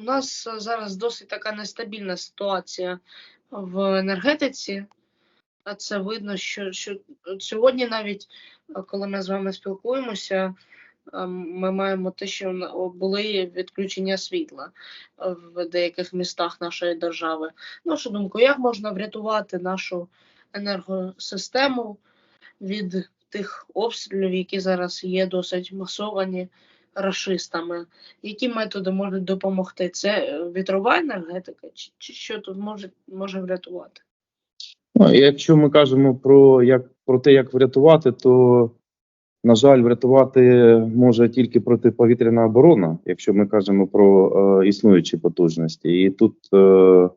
У нас е, зараз досить така нестабільна ситуація в енергетиці. А це видно, що, що сьогодні навіть, е, коли ми з вами спілкуємося, е, ми маємо те, що були відключення світла в деяких містах нашої держави. На вашу думку, як можна врятувати нашу енергосистему від тих обстрілів, які зараз є досить масовані рашистами? Які методи можуть допомогти? Це е, вітрова енергетика, чи, чи що тут може, може врятувати? Ну, якщо ми кажемо про як про те, як врятувати, то на жаль, врятувати може тільки протиповітряна оборона, якщо ми кажемо про е, існуючі потужності, і тут е,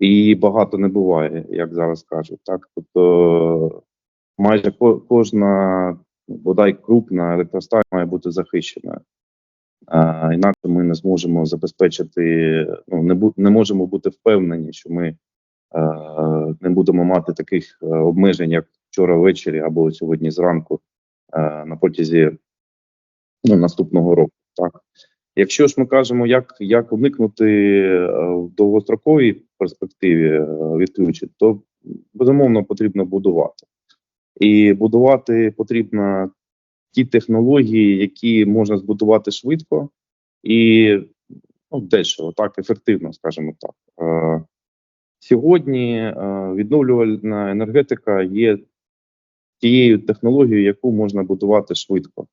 її багато не буває, як зараз кажуть. Так, тобто майже ко- кожна бодай крупна електростанція має бути захищена. А, інакше ми не зможемо забезпечити, ну не бу, не можемо бути впевнені, що ми е, не будемо мати таких обмежень, як вчора ввечері або сьогодні зранку е, на протязі ну, наступного року. Так, якщо ж ми кажемо, як, як уникнути в довгостроковій перспективі відключень, то безумовно потрібно будувати. І будувати потрібно ті технології, які можна збудувати швидко і ну, дешево, так ефективно, скажімо так. Е, Сьогодні е, відновлювальна енергетика є тією технологією, яку можна будувати швидко.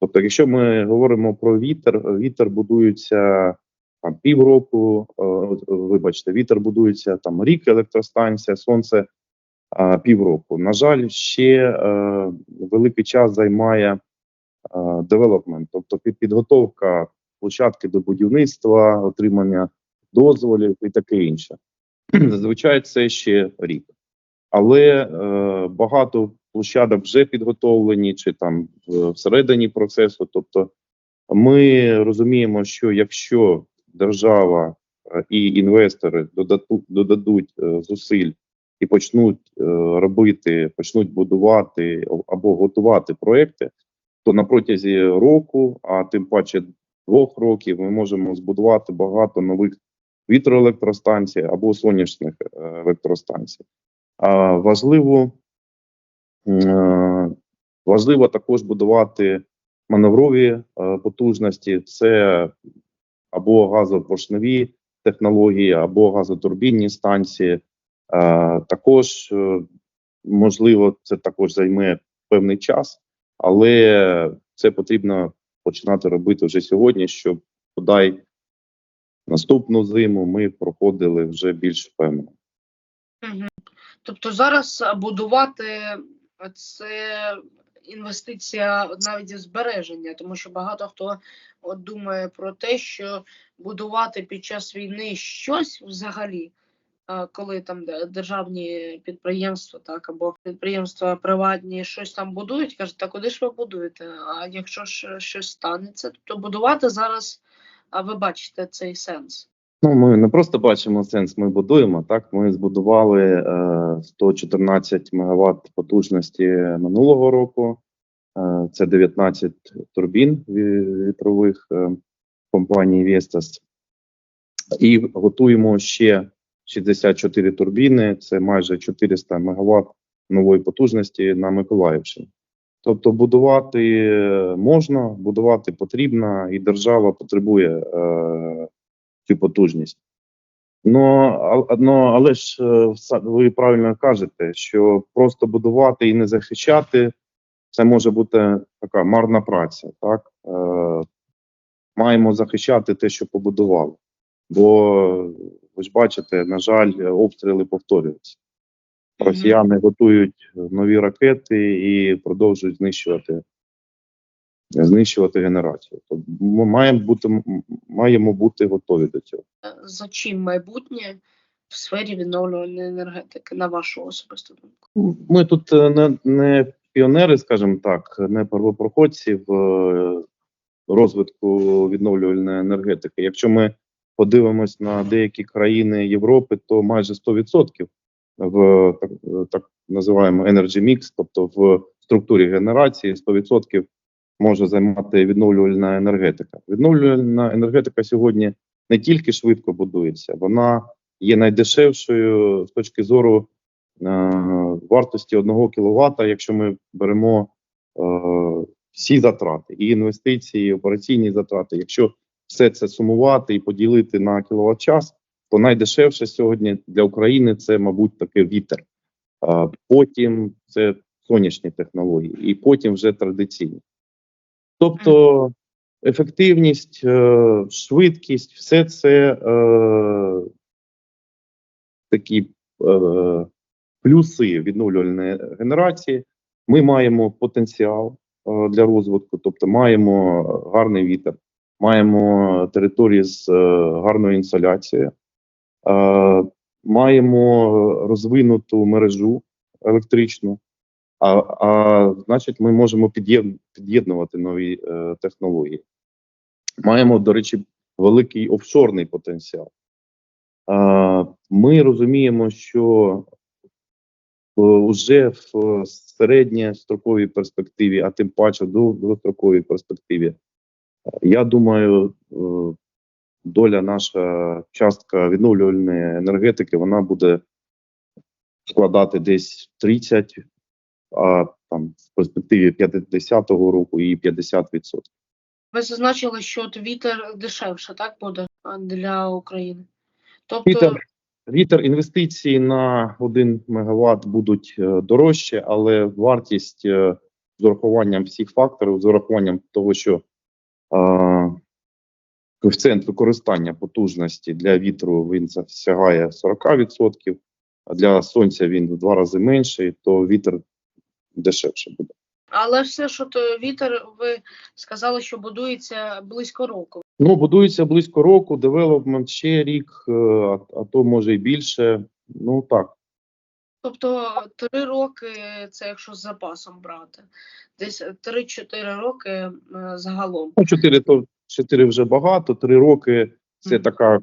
Тобто, якщо ми говоримо про вітер, вітер будується там півроку, е, вибачте, вітер будується там рік електростанція, сонце півроку. На жаль, ще е, великий час займає девелопмент, тобто підготовка площадки до будівництва, отримання дозволів і таке інше. Зазвичай це ще рік. Але е, багато площадок вже підготовлені, чи там всередині процесу. Тобто, ми розуміємо, що якщо держава е, і інвестори додадуть е, зусиль і почнуть е, робити, почнуть будувати або готувати проекти, то на протязі року, а тим паче двох років, ми можемо збудувати багато нових вітроелектростанцій або сонячних е, електростанцій. А важливо, е, важливо також будувати маневрові потужності. Це або газопоршневі технології, або газотурбінні станції. Е, Також е, можливо, це також займе певний час, але це потрібно починати робити вже сьогодні, щоб подай наступну зиму ми проходили вже більш впевнено. Тобто зараз будувати це інвестиція навіть збереження, тому що багато хто от думає про те, що будувати під час війни щось взагалі, коли там державні підприємства, так або підприємства приватні щось там будують, кажуть, та куди ж ви будуєте? А якщо ж щось станеться, то будувати зараз, а ви бачите цей сенс. Ну, ми не просто бачимо сенс, ми будуємо. Так, ми збудували е, 114 МВт потужності минулого року. Е, це 19 турбін вітрових е, компанії Vestas. І готуємо ще 64 турбіни, це майже 400 МВт нової потужності на Миколаївщині. Тобто будувати можна, будувати потрібно, і держава потребує е, цю потужність. Ну, ну але ж е, ви правильно кажете, що просто будувати і не захищати це може бути така марна праця. Так е, маємо захищати те, що побудували. Бо ви ж бачите, на жаль, обстріли повторюються. Росіяни готують нові ракети і продовжують знищувати, знищувати генерацію. Тобто ми маємо бути, маємо бути готові до цього. Е, за чим майбутнє в сфері відновлювальної енергетики, на вашу особисту думку? Ми тут е, не, не піонери, скажімо так, не первопроходці в е, розвитку відновлювальної енергетики. Якщо ми подивимось на деякі країни Європи, то майже 100% в так, так називаємо energy mix, тобто в структурі генерації 100% може займати відновлювальна енергетика. Відновлювальна енергетика сьогодні не тільки швидко будується, вона є найдешевшою з точки зору е, вартості 1 кВт, якщо ми беремо е, всі затрати, і інвестиції, і операційні затрати. Якщо все це сумувати і поділити на кіловат час, то найдешевше сьогодні для України це, мабуть, таки вітер. Потім це сонячні технології, і потім вже традиційні. Тобто ефективність, е, швидкість, все це е, такі е, плюси відновлювальної генерації. Ми маємо потенціал е, для розвитку, тобто маємо гарний вітер, маємо території з е, гарною інсоляцією, е, маємо розвинуту мережу електричну. А, а значить, ми можемо під'єднувати нові е, технології. Маємо, до речі, великий офшорний потенціал. Ми розуміємо, що вже в середньостроковій перспективі, а тим паче в довгостроковій перспективі, я думаю, е, доля наша частка відновлювальної енергетики вона буде складати десь 30, а там в перспективі 50-го року і 50%. Ви зазначили, що от вітер дешевше, так буде для України. Тобто, Вітер, вітер інвестиції на 1 мегаватт будуть е, дорожче, але вартість е, з урахуванням всіх факторів, з урахуванням того, що коефіцієнт використання потужності для вітру він сягає 40%, а для сонця він в два рази менший, то вітер дешевше буде. але все ж от е, вітер, ви сказали, що будується близько року. Ну, будується близько року, девелопмент ще рік, е, а, а то може і більше. Ну так. Тобто три роки це якщо з запасом брати. Десь 3-4 роки е, загалом. Ну, 4 то 4 вже багато, 3 роки це Мгм. така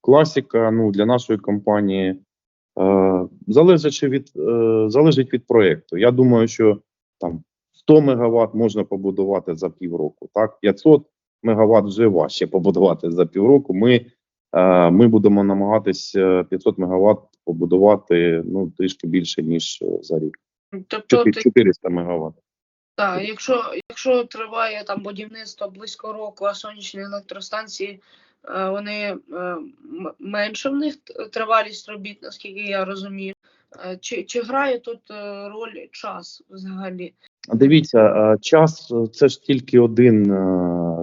класика ну, для нашої компанії. Е, залежачи від, е, залежить від проєкту. Я думаю, що там 100 мегаватт можна побудувати за півроку. Так, 500 мегаватт вже важче побудувати за півроку. Ми, е, ми будемо намагатися 500 мегаватт побудувати ну, трішки більше, ніж е, за рік. Тобто, ти, 400 мегаватт. так, якщо, якщо триває там будівництво близько року, а сонячні електростанції е, вони е, менше в них тривалість робіт, наскільки я розумію. Чи, чи грає тут роль час взагалі? Дивіться, час це ж тільки один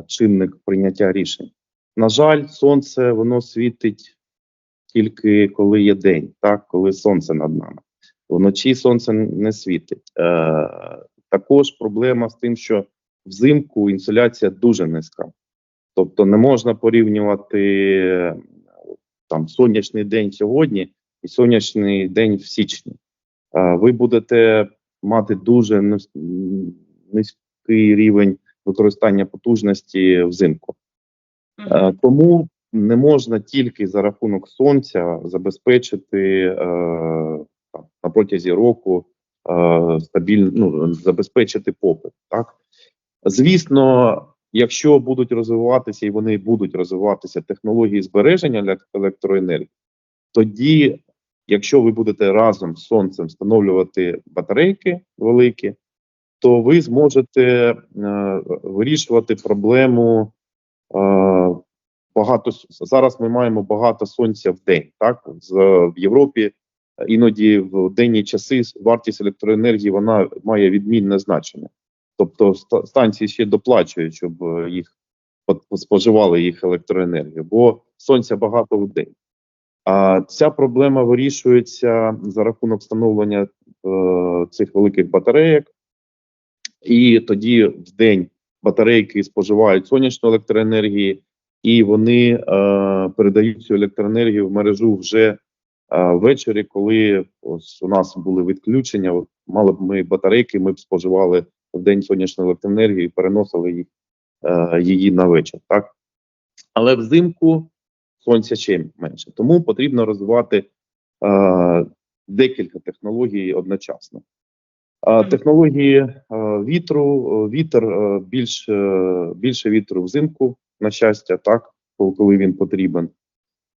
чинник прийняття рішень. На жаль, сонце воно світить тільки коли є день, так коли сонце над нами. Вночі сонце не світить. Е, також проблема з тим, що взимку інсоляція дуже низька. Тобто не можна порівнювати е, там сонячний день сьогодні і сонячний день в січні. Е, ви будете мати дуже низький рівень використання потужності взимку. Е, Тому не можна тільки за рахунок сонця забезпечити е, на протязі року е, стабіль, ну, забезпечити попит. Так? Звісно, якщо будуть розвиватися і вони будуть розвиватися технології збереження елек- електроенергії, тоді, якщо ви будете разом з сонцем встановлювати батарейки великі, то ви зможете е, вирішувати проблему е, багато зараз. Ми маємо багато сонця в день. Так з в Європі іноді в денні часи вартість електроенергії вона має відмінне значення. Тобто станції ще доплачують, щоб е, їх споживали їх електроенергію, бо сонця багато в день. А ця проблема вирішується за рахунок встановлення е, цих великих батарейок, і тоді в день батарейки споживають сонячну електроенергію, і вони е, передають цю електроенергію в мережу вже е, ввечері, коли ось у нас були відключення. Мали б ми батарейки, ми б споживали в день сонячну електроенергію і переносили їх, е, її на вечір. Так? Але взимку сонця ще менше. Тому потрібно розвивати е, декілька технологій одночасно. Технології е, вітру, вітер е, більш, е, більше вітру взимку, на щастя, так. коли- він потрібен.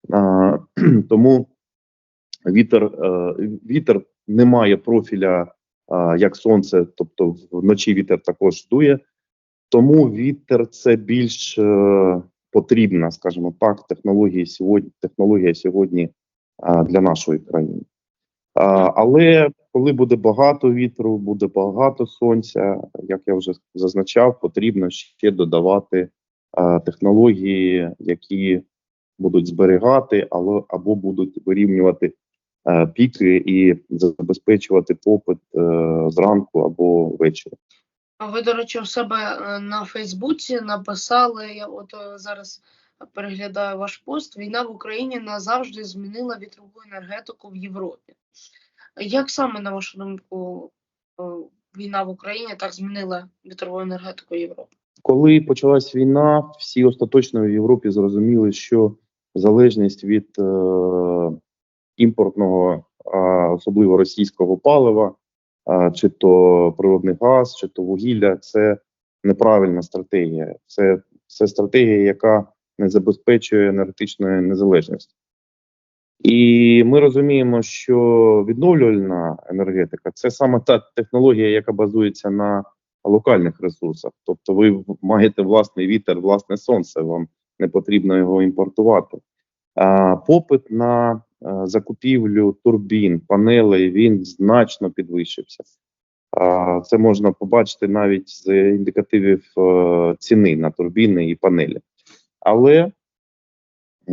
Тому вітер, е, вітер не має профіля як сонце, тобто вночі вітер також дує. Тому вітер це більш е, потрібна, скажімо так, технологія сьогодні, технологія сьогодні для нашої країни. Але коли буде багато вітру, буде багато сонця, як я вже зазначав, потрібно ще додавати технології, які будуть зберігати, але або будуть вирівнювати е, піки і забезпечувати попит е, зранку або ввечері. А ви, до речі, у себе е, на Фейсбуці написали, я от е, зараз переглядаю ваш пост, війна в Україні назавжди змінила вітрову енергетику в Європі. Як саме, на вашу думку, е, війна в Україні так змінила вітрову енергетику Європи? Коли почалась війна, всі остаточно в Європі зрозуміли, що залежність від е, імпортного, а особливо російського палива, а, чи то природний газ, чи то вугілля, це неправильна стратегія. Це, це стратегія, яка не забезпечує енергетичної незалежності. І ми розуміємо, що відновлювальна енергетика це саме та технологія, яка базується на локальних ресурсах. Тобто, ви маєте власний вітер, власне сонце, вам не потрібно його імпортувати. А, попит на а, закупівлю турбін, панелей він значно підвищився. А, це можна побачити навіть з індикативів е, ціни на турбіни і панелі. Але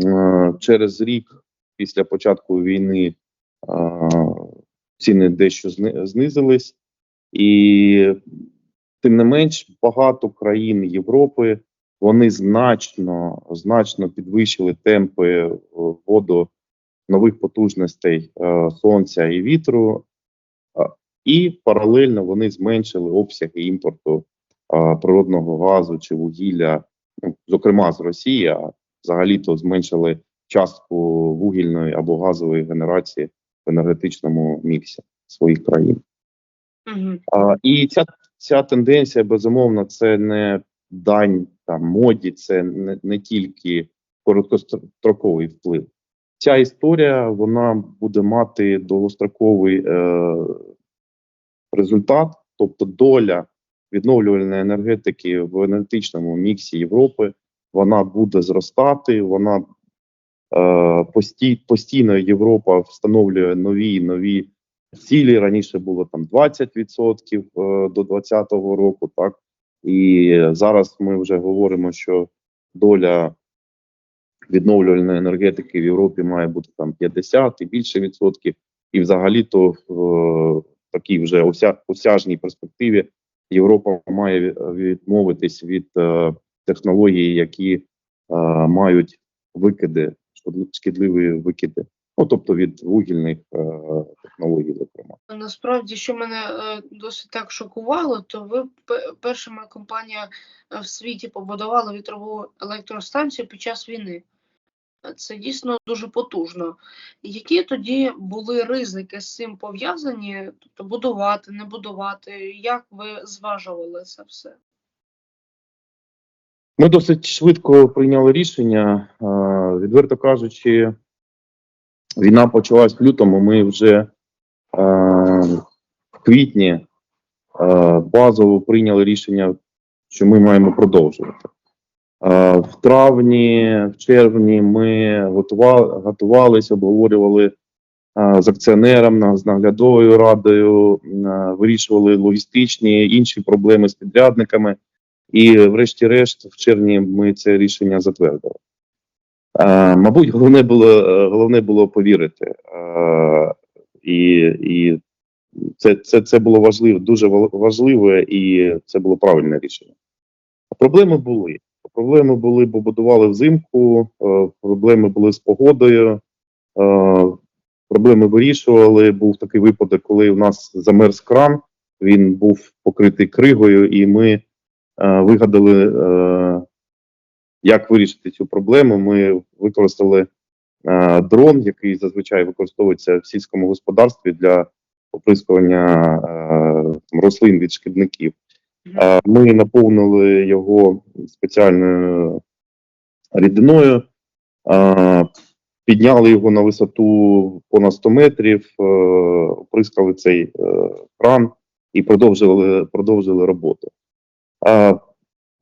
е, через рік після початку війни е, ціни дещо зни- знизились, і тим не менш багато країн Європи вони значно значно підвищили темпи е, вводу нових потужностей е, сонця і вітру, е, і паралельно вони зменшили обсяги імпорту природного газу чи вугілля, ну, зокрема з Росії, а взагалі-то зменшили частку вугільної або газової генерації в енергетичному міксі своїх країн. Угу. А, і ця, ця тенденція, безумовно, це не дань там моді, це не, не тільки короткостроковий вплив. Ця історія вона буде мати довгостроковий е, результат, тобто доля відновлювальної енергетики в енергетичному міксі Європи вона буде зростати. Вона е, постій, постійно Європа встановлює нові нові цілі. Раніше було там 20% е, до 2020 року, так і зараз ми вже говоримо, що доля відновлювальної енергетики в Європі має бути там 50 і більше відсотків, і взагалі-то в е, такій вже ося, осяжній перспективі Європа має відмовитись від е, технологій, які мають викиди, шкідливі викиди. Ну тобто від вугільних е, технологій, зокрема. Насправді, що мене е, досить так шокувало, то ви пе- першими компанія е, в світі побудувала вітрову електростанцію під час війни. Це дійсно дуже потужно. Які тоді були ризики з цим пов'язані? Тобто будувати, не будувати? Як ви зважували це все? Ми досить швидко прийняли рішення. Відверто кажучи, війна почалась в лютому. Ми вже е, в квітні е, базово прийняли рішення, що ми маємо продовжувати. Е, В травні, в червні ми готували, готувалися, обговорювали е, з акціонером, з наглядовою радою, е, вирішували логістичні інші проблеми з підрядниками. І, врешті-решт, в червні ми це рішення затвердили. Е, мабуть, головне було, е, головне було повірити. Е, і і це, це, це було важливо, дуже важливе, і це було правильне рішення. Проблеми були. Проблеми були, бо будували взимку, проблеми були з погодою, проблеми вирішували. Був такий випадок, коли у нас замерз кран, він був покритий кригою, і ми вигадали, як вирішити цю проблему. Ми використали е, дрон, який зазвичай використовується в сільському господарстві для оприскування е, рослин від шкідників. Е, Ми наповнили його спеціальною рідиною, е, підняли його на висоту понад 100 метрів, е, оприскали цей е, кран і продовжили, продовжили роботу. Е,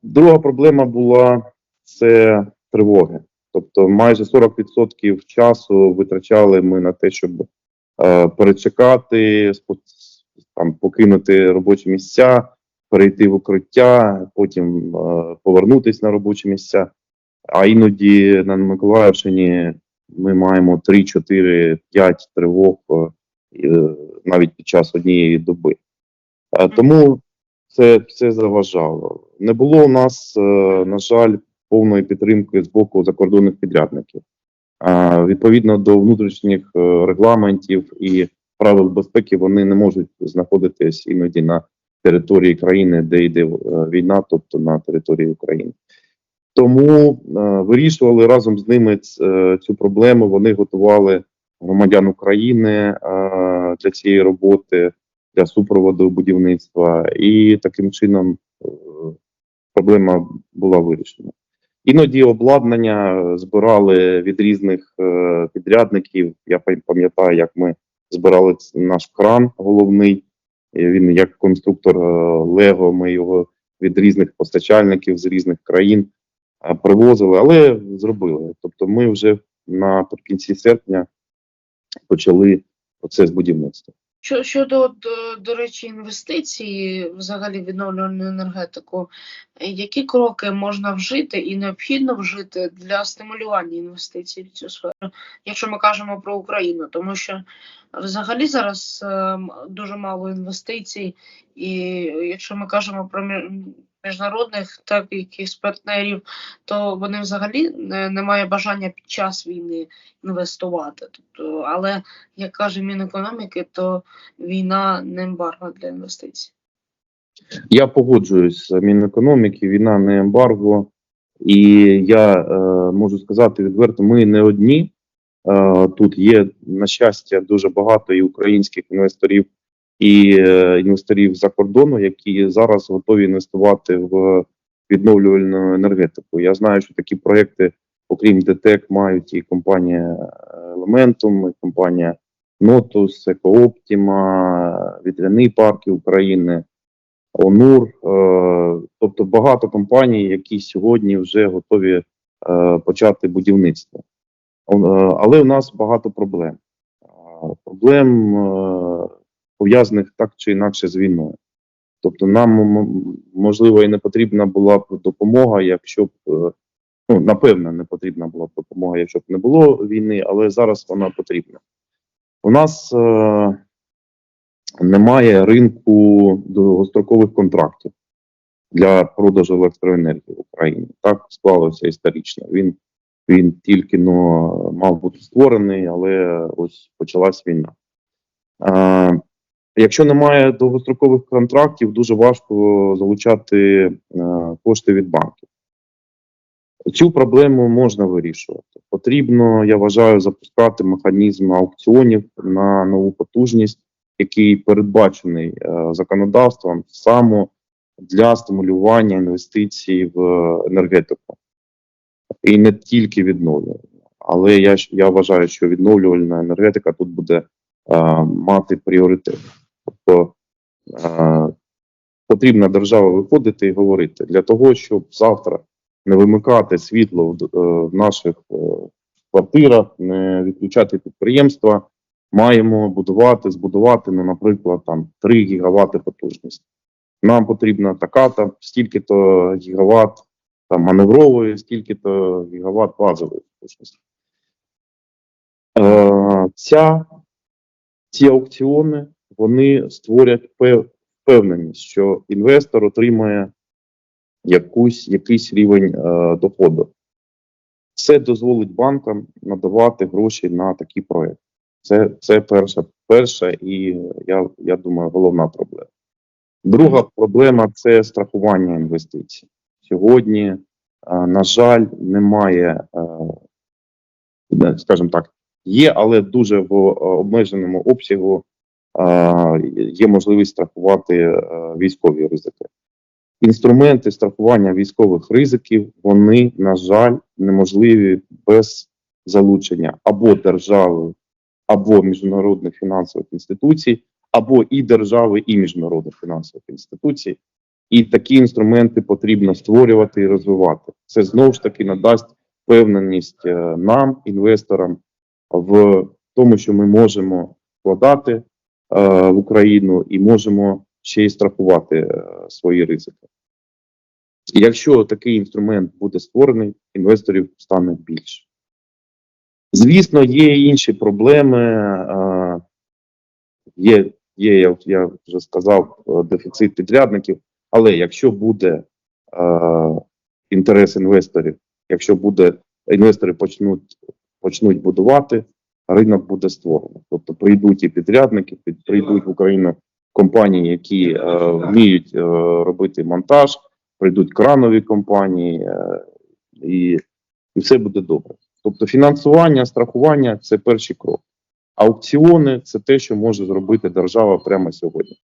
Друга проблема була це тривоги. Тобто майже 40% часу витрачали ми на те, щоб е, перечекати, там, покинути робочі місця, перейти в укриття, потім е, повернутися на робочі місця. А іноді на Миколаївщині ми маємо 3, 4, 5 тривог е, е, навіть під час однієї доби. Е, Тому це, це заважало. Не було у нас, е, на жаль, повної підтримки з боку закордонних підрядників. Відповідно до внутрішніх е, регламентів і правил безпеки, вони не можуть знаходитись іноді на території країни, де йде е, війна, тобто на території України. Тому е, вирішували разом з ними цю проблему. Вони готували громадян України для цієї роботи, для супроводу будівництва, і таким чином проблема була вирішена. Іноді обладнання збирали від різних е, підрядників. Я пам'ятаю, як ми збирали наш кран головний. Він як конструктор е, Лего. Ми його від різних постачальників з різних країн е, привозили, але зробили. Тобто, ми вже наприкінці серпня почали процес будівництва. Що- Щодо, до, до речі, інвестицій, взагалі відновлювальну енергетику, е, які кроки можна вжити і необхідно вжити для стимулювання інвестицій в цю сферу, якщо ми кажемо про Україну, тому що взагалі зараз ем, дуже мало інвестицій, і якщо ми кажемо про міжнародних так якихось партнерів, то вони взагалі не, не мають бажання під час війни інвестувати. Тобто, але як каже Мінекономіки, то війна не ембарго для інвестицій. Я погоджуюсь з Мінекономіки, війна не ембарго, і я е, можу сказати відверто, ми не одні. Е, тут є, на щастя, дуже багато і українських інвесторів, і е, інвесторів за кордону, які зараз готові інвестувати в відновлювальну енергетику. Я знаю, що такі проекти, окрім ДТЕК, мають і компанія Elementum, і компанія Notus, Екооптіма, Вітряний парки України. ОНУР, е, тобто багато компаній, які сьогодні вже готові е, почати будівництво. Але у нас багато проблем. Проблем пов'язаних так чи інакше з війною. Тобто, нам можливо і не потрібна була б допомога, якщо б е, ну напевно не потрібна була б допомога, якщо б не було війни, але зараз вона потрібна. У нас е, немає ринку довгострокових контрактів для продажу електроенергії в Україні. Так склалося історично. Він, він тільки но мав бути створений, але ось почалась війна. Е, якщо немає довгострокових контрактів, дуже важко залучати е, кошти від банків. Цю проблему можна вирішувати. Потрібно, я вважаю, запускати механізм аукціонів на нову потужність, який передбачений е, законодавством саме для стимулювання інвестицій в енергетику. І не тільки відновлювальна. Але я, я вважаю, що відновлювальна енергетика тут буде е, мати пріоритет. Тобто е, потрібна держава виходити і говорити для того, щоб завтра не вимикати світло в, е, наших е, квартирах, не відключати підприємства, маємо будувати, збудувати, ну, наприклад, там 3 гігавати потужності. Нам потрібна така там стільки-то гігават там маневрової, стільки-то гігават базової потужності. Е, ця, ці аукціони вони створять впевненість, що інвестор отримає якусь, якийсь рівень е, доходу. Це дозволить банкам надавати гроші на такі проекти. Це, це перша, перша і я, я думаю, головна проблема. Друга проблема це страхування інвестицій. Сьогодні, е, на жаль, немає, е, скажімо так, є, але дуже в е, обмеженому обсягу є можливість страхувати е, військові ризики. інструменти страхування військових ризиків, вони, на жаль, неможливі без залучення або держави, або міжнародних фінансових інституцій, або і держави, і міжнародних фінансових інституцій. І такі інструменти потрібно створювати і розвивати. Це знову ж таки надасть впевненість е, нам, інвесторам, в тому, що ми можемо вкладати е, в Україну і можемо ще й страхувати е, свої ризики. Якщо такий інструмент буде створений, інвесторів стане більше. Звісно, є інші проблеми. е, Є, є я, я вже сказав, е, дефіцит підрядників. Але якщо буде е, інтерес інвесторів, якщо буде інвестори почнуть почнуть будувати, ринок буде створено. Тобто прийдуть і підрядники, прийдуть в Україну компанії, які е, вміють е, робити монтаж, прийдуть кранові компанії, е, і, і все буде добре. Тобто фінансування, страхування це перший крок. Аукціони це те, що може зробити держава прямо сьогодні.